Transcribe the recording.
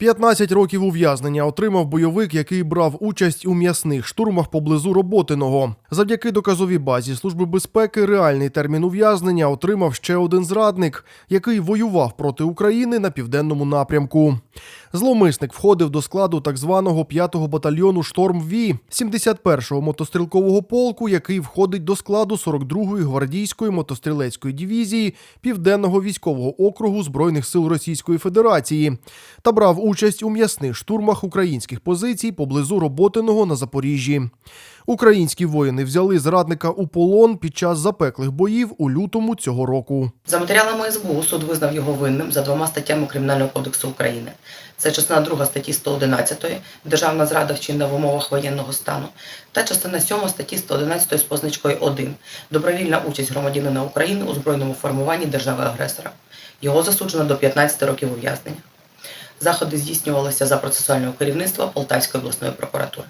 15 років ув'язнення отримав бойовик, який брав участь у м'ясних штурмах поблизу Роботиного. Завдяки доказовій базі Служби безпеки реальний термін ув'язнення отримав ще один зрадник, який воював проти України на південному напрямку. Зловмисник входив до складу так званого 5-го батальйону Шторм Ві 71-го мотострілкового полку, який входить до складу 42-ї гвардійської мотострілецької дивізії Південного військового округу Збройних сил Російської Федерації та брав участь у м'ясних штурмах українських позицій поблизу Роботиного на Запоріжжі. Українські воїни взяли зрадника у полон під час запеклих боїв у лютому цього року. За матеріалами СБУ суд визнав його винним за двома статтями Кримінального кодексу України. Це частина 2 статті 111 Державна зрада вчинена в умовах воєнного стану та частина 7 статті 111 з позначкою 1 Добровільна участь громадянина України у збройному формуванні держави-агресора. Його засуджено до 15 років ув'язнення. Заходи здійснювалися за процесуального керівництва Полтавської обласної прокуратури.